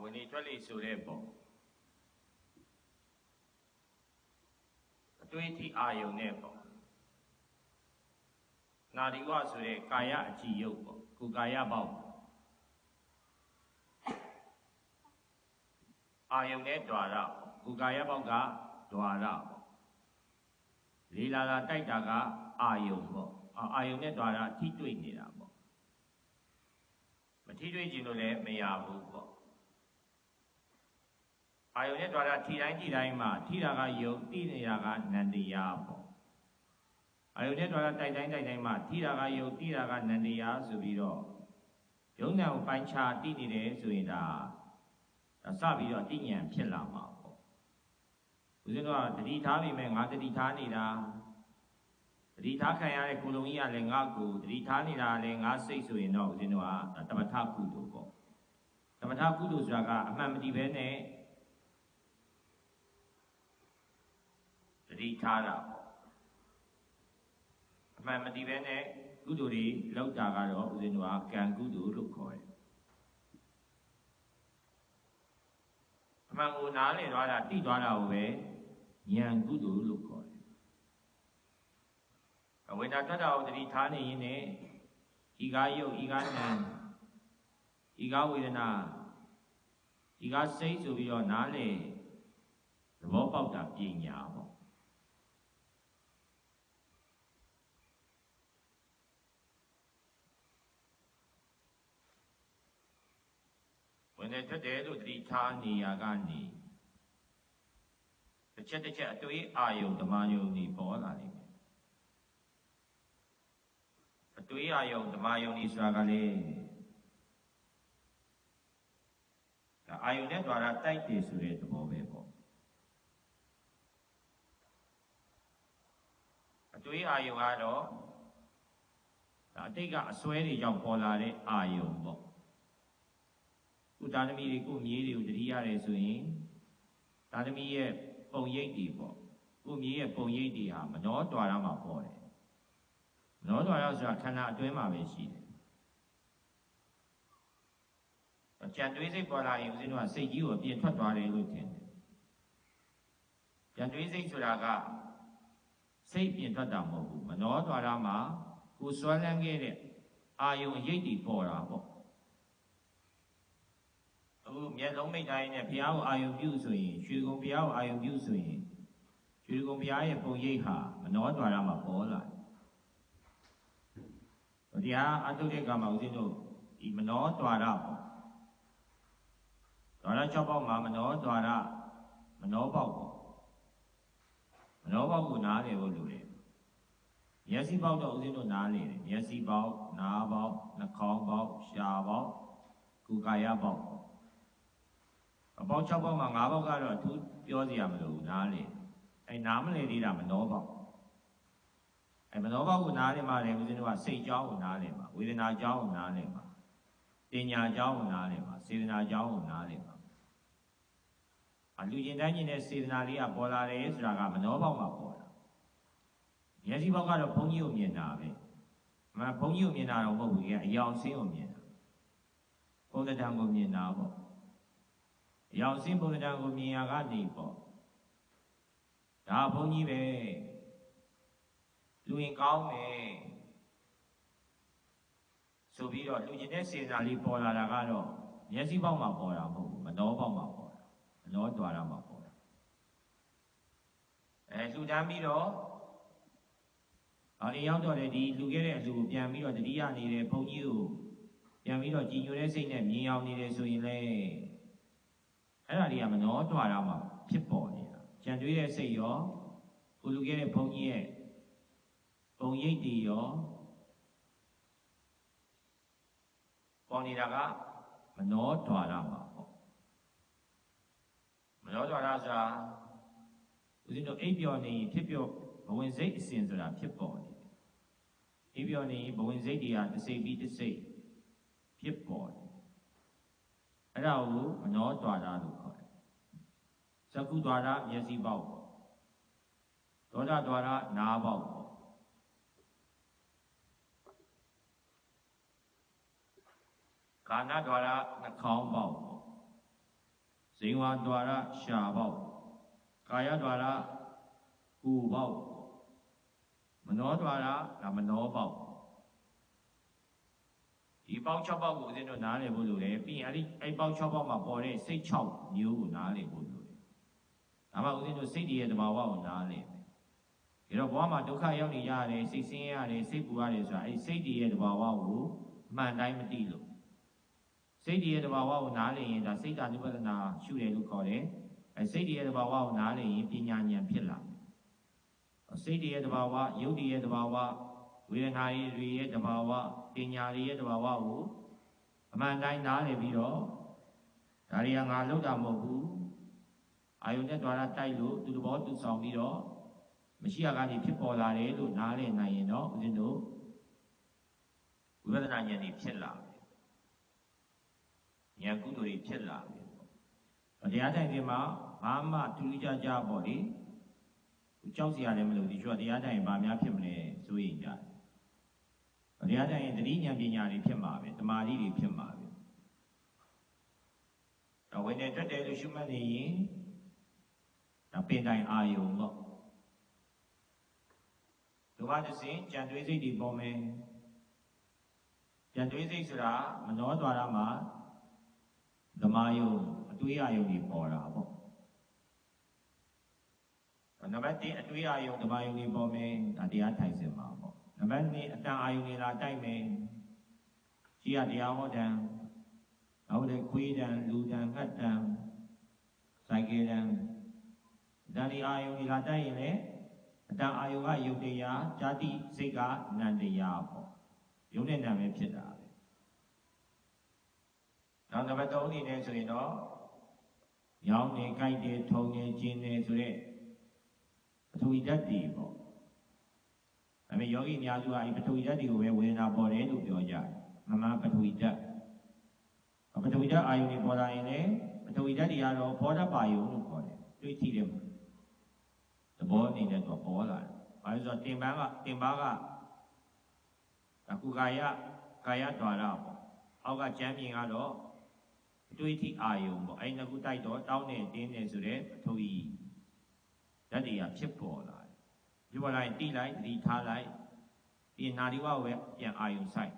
ဝိနည်းထွက်လေဆိုတဲ့ပုံအတွေ့အထိအာယုံနဲ့ပုံနာဒီဝဆိုတဲ့ကာယအကြည့်ရုပ်ပေါ့ကိုကာယပေါ့အာယုံနဲ့ဓာရကိုကာယပေါက်ကဓာရပေါ့လီလာလာတိုက်တာကအာယုံပေါ့အာယုံနဲ့ဓာရထိတွေ့နေတာပေါ့မထိတွေ့ကြည့်လို့လည်းမရဘူးပေါ့ အာယုန်နဲ့တွာတာထီတိုင်းထီတိုင်းမှာထီတာကယုတ်တိနေတာကနန္တရားပေါ့အာယုန်နဲ့တွာတာတိုက်တိုင်းတိုက်တိုင်းမှာထီတာကယုတ်တိတာကနန္တရားဆိုပြီးတော့ယုံနာကိုပိုင်းခြားတိနေတယ်ဆိုရင်ဒါစပြီးတော့တိညာဖြစ်လာမှာပေါ့ဦးဇင်းကတတိထားပြီမဲ့ငါတတိထားနေတာတတိထားခံရတဲ့ကိုလုံးကြီးကလည်းငါ့ကိုတတိထားနေတာလည်းငါစိတ်ဆိုရင်တော့ဦးဇင်းတို့ကတမထကုသိုလ်ပေါ့တမထကုသိုလ်ဆိုတာကအမှန်မတည်ပဲနဲ့ တိထားတာပေါ့အမှန်မတည်ပဲနဲ့ကုသိုလ်တွေလောက်တာကတော့ဦးဇင်းတို့ကကံကုသိုလ်လို့ခေါ်တယ်အမှန်ကိုနားလည်သွားတာတိသွားတာကိုပဲဉာဏ်ကုသိုလ်လို့ခေါ်တယ်အဝိညာတ္တတာကိုတတိထားနေရင်ねဤကားယုတ်ဤကားနံဤကားဝေဒနာဤကားစိတ်ဆိုပြီးတော့နားလေသဘောပေါက်တာပညာပေါ့ ဝင်နေထွက်တယ်လို့တတိထားနေရကနေတစ်ချက်တစ်ချက်အတွေ့အာယုံဓမ္မယုံนี่ပေါ်လာလိမ့်မယ်အတွေ့အာယုံဓမ္မယုံนี่ဆိုတာကလေဒါအာယုံနဲ့တွာတာတိုက်တယ်ဆိုတဲ့သဘောပဲပေါ့အတွေ့အာယုံကတော့ဒါအတိတ်ကအစွဲတွေကြောင့်ပေါ်လာတဲ့အာယုံပေါ့ ခုတာသမီတွေကိုမြေးတွေကိုတတိရတယ်ဆိုရင်တာသမီရဲ့ပုံရိပ်တွေပေါ့ကိုမြေးရဲ့ပုံရိပ်တွေဟာမနောတွာရမှာပေါ်တယ်မနောတွာရဆိုတာခန္ဓာအတွင်းမှာပဲရှိတယ်ကြံတွေးစိတ်ပေါ်လာရင်ဦးဇင်းတို့ကစိတ်ကြီးကိုအပြင်ထွက်သွားတယ်လို့ထင်တယ်ကြံတွေးစိတ်ဆိုတာကစိတ်ပြင်ထွက်တာမဟုတ်ဘူးမနောတွာရမှာကိုစွမ်းလန်းခဲ့တဲ့အာယုံအရိပ်တွေပေါ်တာပေါ့ အခုမျက်လုံးမိတ်တိုင်းနဲ့ဘုရားကိုအာယုံပြုဆိုရင်ရွှေကုံဘုရားကိုအာယုံပြုဆိုရင်ရွှေကုံဘုရားရဲ့ပုံရိပ်ဟာမနောတွာရမှာပေါ်လာတယ်တရားအတုတဲ့ကမှာဦးဇင်းတို့ဒီမနောတွာရပေါ့တွာရ၆ပေါက်မှာမနောတွာရမနောပေါက်ပေါ့မနောပေါက်ကိုနားတယ်ဖို့လိုတယ်မျက်စိပေါက်တော့ဦးဇင်းတို့နားလေတယ်မျက်စိပေါက်နားပေါက်နှာခေါင်းပေါက်ရှားပေါက်ကိုယ်ကာယပေါက် အပေါက်6ပေါက်မှာ9ပေါက်ကတော့သူပြောစရာမလိုဘူးနားလေအဲနားမလဲသေးတာမနှောပေါက်အဲမနှောပေါက်ကိုနားလေမှလည်းဦးဇင်းတို့ကစိတ်ကြောင်းကိုနားလေမှာဝေဒနာကြောင်းကိုနားလေမှာတင်ညာကြောင်းကိုနားလေမှာစေတနာကြောင်းကိုနားလေမှာအလူကျင်တိုင်းကျင်တဲ့စေတနာလေးကပေါ်လာတယ်ဆိုတာကမနှောပေါက်မှာပေါ်တာမျက်စိပေါက်ကတော့ဘုန်းကြီးကိုမြင်တာပဲမဘုန်းကြီးကိုမြင်တာတော့မဟုတ်ဘူးကအယောင်ဆင်းကိုမြင်တာဘုံတံကိုမြင်တာပေါ့ ရောင်စင်းဘုရားကိုမြင်ရကနေပေါ့ဒါဘုန်းကြီးပဲလူရင်ကောင်းမယ်ဆိုပြီးတော့လူကျင်တဲ့စေနာလေးပေါ်လာတာကတော့မျက်စိပေါက်မှာပေါ်တာမဟုတ်ဘူးမနှောပေါက်မှာပေါ်တာမနှောတွာတာမှာပေါ်တာအဲလူတန်းပြီးတော့အော်ဒီရောက်တော့လေဒီလူခဲ့တဲ့အလူကိုပြန်ပြီးတော့တတိယနေတဲ့ဘုန်းကြီးကိုပြန်ပြီးတော့ကြည်ညိုတဲ့စိတ်နဲ့မြင်အောင်နေတယ်ဆိုရင်လည်း အဲ့ဒါတွေကမနှောတွာတာမှာဖြစ်ပေါ်နေတာကြံတွေးတဲ့စိတ်ရောကိုလူခဲ့တဲ့ဘုန်းကြီးရဲ့ပုံရိပ်တွေရောပေါ်နေတာကမနှောတွာတာမှာပေါ့မနှောတွာတာဆိုတာဦးဇင်းတို့အိပ်ပျော်နေဖြစ်ပျော်ဘဝင်စိတ်အစဉ်ဆိုတာဖြစ်ပေါ်နေတယ်အိပ်ပျော်နေဘဝင်စိတ်တွေကတစ်စိတ်ပြီးတစ်စိတ်ဖြစ်ပေါ်နေ အဲ့ဒါကိုမနောတွာတာလို့ခေါ်တယ်ဇကုတွာတာမျက်စိပေါက်ပေါ့ဒေါသတွာတာနားပေါက်ပေါ့ခန္ဓာတွာတာနှာခေါင်းပေါက်ပေါ့ဇိဝါတွာတာရှာပေါက်ကာယတွာတာကိုယ်ပေါက်မနောတွာတာဒါမနောပေါက် ဒီပေါက်6ပေါက်ကိုဦးဇင်းတို့နားလည်ဖို့လိုတယ်ပြီးရင်အဲ့ဒီအဲ့ပေါက်6ပေါက်မှာပေါ်တဲ့စိတ်6မျိုးကိုနားလည်ဖို့လိုတယ်ဒါမှဦးဇင်းတို့စိတ်တည်းရဲ့တဘာဝကိုနားလည်မယ်ဒါတော့ဘဝမှာဒုက္ခရောက်နေရတယ်စိတ်ဆင်းရဲရတယ်စိတ်ပူရတယ်ဆိုတာအဲ့စိတ်တည်းရဲ့တဘာဝကိုအမှန်တိုင်းမသိလို့စိတ်တည်းရဲ့တဘာဝကိုနားလည်ရင်ဒါစိတ်တ ानु ပဒနာရှုတယ်လို့ခေါ်တယ်အဲစိတ်တည်းရဲ့တဘာဝကိုနားလည်ရင်ပညာဉာဏ်ဖြစ်လာမယ်စိတ်တည်းရဲ့တဘာဝယုတ်တည်းရဲ့တဘာဝဝေဒနာတွေရဲ့တဘာဝ ပညာတွေရဲ့တဘာဝကိုအမှန်တိုင်းနားလည်ပြီးတော့ဒါတွေကငါလောက်တာမဟုတ်ဘူးအာယုန်နဲ့ द्वार တိုက်လို့သူတဘောသူဆောင်ပြီးတော့မရှိရကနေဖြစ်ပေါ်လာတယ်လို့နားလည်နိုင်ရင်တော့ဦးဇင်းတို့ဝိပဿနာဉာဏ်ကြီးဖြစ်လာမယ်ဉာဏ်ကုသိုလ်ကြီးဖြစ်လာမယ်ပေါ့တရားတိုင်ဒီမှာဘာမှထူးခြားခြားပေါ့လေကြောက်စရာလည်းမလိုဒီကျွတ်တရားတိုင်ဘာများဖြစ်မလဲစိုးရိမ်ကြတယ် တရားတိုင်ရင်တတိဉာဏ်ပညာတွေဖြစ်မှာပဲတမာတိတွေဖြစ်မှာပဲတော့ဝင်နေတက်တယ်လို့ရှုမှတ်နေရင်ဒါပင်တိုင်အာယုံပေါ့ဒုက္ခသစဉ်ကြံတွေးစိတ်တွေပေါ်မယ်ကြံတွေးစိတ်ဆိုတာမနောဒွါရမှာဓမ္မယုံအတွေးအာယုံတွေပေါ်တာပေါ့နံပါတ်1အတွေးအာယုံဓမ္မယုံတွေပေါ်မယ်ဒါတရားထိုင်စင်မှာပေါ့ နံပါတ်2အတန်အာယုန်တွေလာတိုက်မယ်ရှိရတရားဟောတံနောက်တဲ့ခွေးတံလူတံငှက်တံဆိုင်ကယ်တံဒါဒီအာယုန်တွေလာတိုက်ရင်လည်းအတန်အာယုန်ကယုတ်တရားဇာတိစိတ်ကနန္တရားပေါ့ယုတ်တဲ့နာမည်ဖြစ်တာပဲနောက်နံပါတ်3အနေနဲ့ဆိုရင်တော့ရောင်းနေကြိုက်တယ်ထုံနေကျင်းနေဆိုတဲ့ပထဝီဓာတ်တွေပေါ့ ဒါပေမဲ့ယောဂီအများစုကဒီပထဝီဓာတ်တွေကိုပဲဝေဒနာပေါ်တယ်လို့ပြောကြတယ်မမပထဝီဓာတ်ပထဝီဓာတ်အာယုန်တွေပေါ်လာရင်လည်းပထဝီဓာတ်တွေကတော့ဘောဓပါယုန်လို့ခေါ်တယ်တွေးကြည့်တယ်မှာသဘောအနေနဲ့တော့ပေါ်လာတယ်ဘာလို့ဆိုတော့တင်ပန်းကတင်ပါကအခုကာယကာယဒွါရပေါ့အောက်ကကျမ်းပြင်ကတော့အတွေးထိအာယုံပေါ့အဲ့ဒီနှစ်ခုတိုက်တော့တောင်းနေတင်းနေဆိုတဲ့ပထဝီဓာတ်တွေကဖြစ်ပေါ်လာ ဒီပေါ်လိုက်တိလိုက်သတိထားလိုက်ပြီးနာဒီဝဝဲပြန်အာယုံဆိုင်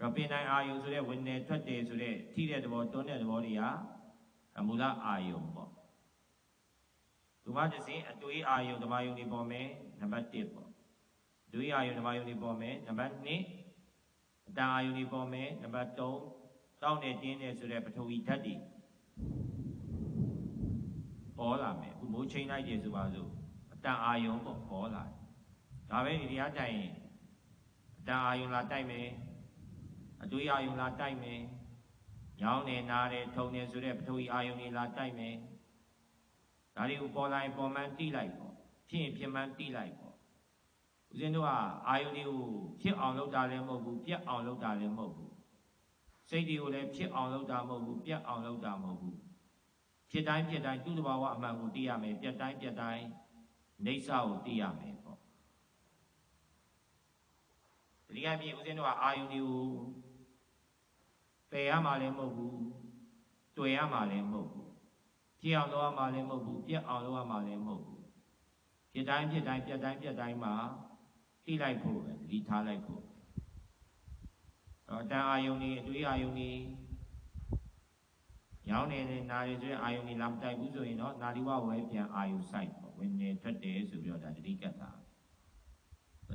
ရပင်တိုင်းအာယုံဆိုတဲ့ဝင်နေထွက်တယ်ဆိုတဲ့ထိတဲ့သဘောတွန်းတဲ့သဘောတွေဟာအမူလအာယုံပေါ့ဒုမတစဉ်အတွေးအာယုံဓမ္မယုံတွေပေါ်မယ်နံပါတ်1ပေါ့ဒွေအာယုံဓမ္မယုံတွေပေါ်မယ်နံပါတ်2အတန်အာယုံတွေပေါ်မယ်နံပါတ်3တောင်းနေတင်းနေဆိုတဲ့ပထဝီဓာတ်တွေပေါ်လာမယ်အခုမိုးချိန်လိုက်တယ်ဆိုပါစို့ တန်အာယုံပေါ့ပေါ်လာတယ်ဒါပဲဒီတရားတိုင်ရင်အတန်အာယုံလာတိုက်မယ်အတွေးအာယုံလာတိုက်မယ်ညောင်းနေနားတယ်ထုံနေဆိုတဲ့ပထဝီအာယုံတွေလာတိုက်မယ်ဒါတွေကိုပေါ်လာရင်ပေါ်မှန်းတိလိုက်ပေါ့ဖြစ်ရင်ဖြစ်မှန်းတိလိုက်ပေါ့ဦးဇင်းတို့ကအာယုံတွေကိုဖြစ်အောင်လုပ်တာလည်းမဟုတ်ဘူးပြတ်အောင်လုပ်တာလည်းမဟုတ်ဘူးစိတ်တွေကိုလည်းဖြစ်အောင်လုပ်တာမဟုတ်ဘူးပြတ်အောင်လုပ်တာမဟုတ်ဘူးဖြစ်တိုင်းဖြစ်တိုင်းသူ့တဘာဝအမှန်ကိုသိရမယ်ပြတ်တိုင်းပြတ်တိုင်း နေဆာကိုသိရမယ်ပေါ့ဒီကမြေဦးဇင်းတို့ကအာယုန်တွေကိုပယ်ရမှာလည်းမဟုတ်ဘူးတွေ့ရမှာလည်းမဟုတ်ဘူးပြည့်အောင်လုပ်ရမှာလည်းမဟုတ်ဘူးပြက်အောင်လုပ်ရမှာလည်းမဟုတ်ဘူးပြက်တိုင်းပြက်တိုင်းပြက်တိုင်းပြက်တိုင်းမှာသိလိုက်ဖို့ပဲဒီထားလိုက်ဖို့တော့တန်အာယုန်တွေအတွေးအာယုန်တွေရောင်းနေတဲ့နာရီဆိုတဲ့အာယုန်တွေလာမတိုက်ဘူးဆိုရင်တော့နာရီဝဝဲပြန်အာယုန်ဆိုင်ပေါ့ ဝင်နေထွက်တယ်ဆိုပြီးတော့ဒါတတိကတ်တာ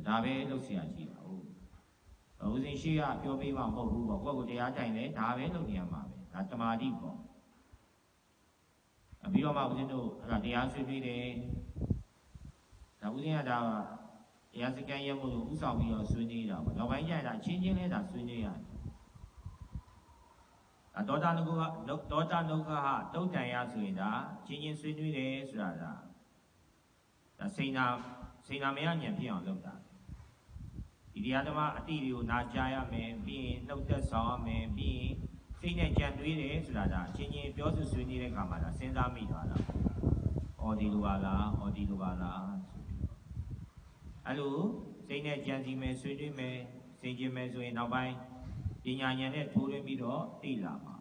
ဒါပဲလုပ်เสียရှိတာဟုတ်ဦးစင်ရှိကပြောပေးမှမဟုတ်ဘူးပေါ့ကိုယ့်ကိုတရားတိုင်လဲဒါပဲလုပ်နေရမှာပဲဒါတမာတိပေါ့ပြီးတော့မှဦးစင်တို့အဲ့ဒါတရားဆွေးနွေးတယ်ဒါဦးစင်ကဒါတရားစကန်ရမှုလို့ဥဆောင်ပြီးတော့ဆွေးနွေးတာပေါ့နောက်ပိုင်းကျရင်ဒါချင်းချင်းလဲဒါဆွေးနွေးရတယ်အတောတာနုကတောတာနုကဟတုတ်တန်ရဆိုရင်ဒါချင်းချင်းဆွေးနွေးတယ်ဆိုတာဒါဒါ စိန်နာစိန်နာမရညံဖြစ်အောင်လုပ်တာဒီတရားဓမ္မအတိတွေကိုနာကြားရမယ်ပြီးရင်နှုတ်သက်ဆောင်ရမယ်ပြီးရင်စိတ်နဲ့ကြံတွေးတယ်ဆိုတာဒါအချင်းချင်းပြောဆိုဆွေးနွေးတဲ့အခါမှာဒါစဉ်းစားမိသွားတာ။အော်ဒီလိုပါလား။အော်ဒီလိုပါလားဆိုပြီးအဲ့လိုစိတ်နဲ့ကြံစီမယ်ဆွေးနွေးမယ်စိတ်ကျင်မယ်ဆိုရင်နောက်ပိုင်းပညာဉာဏ်နဲ့ထိုးရင်းပြီးတော့သိလာမှာ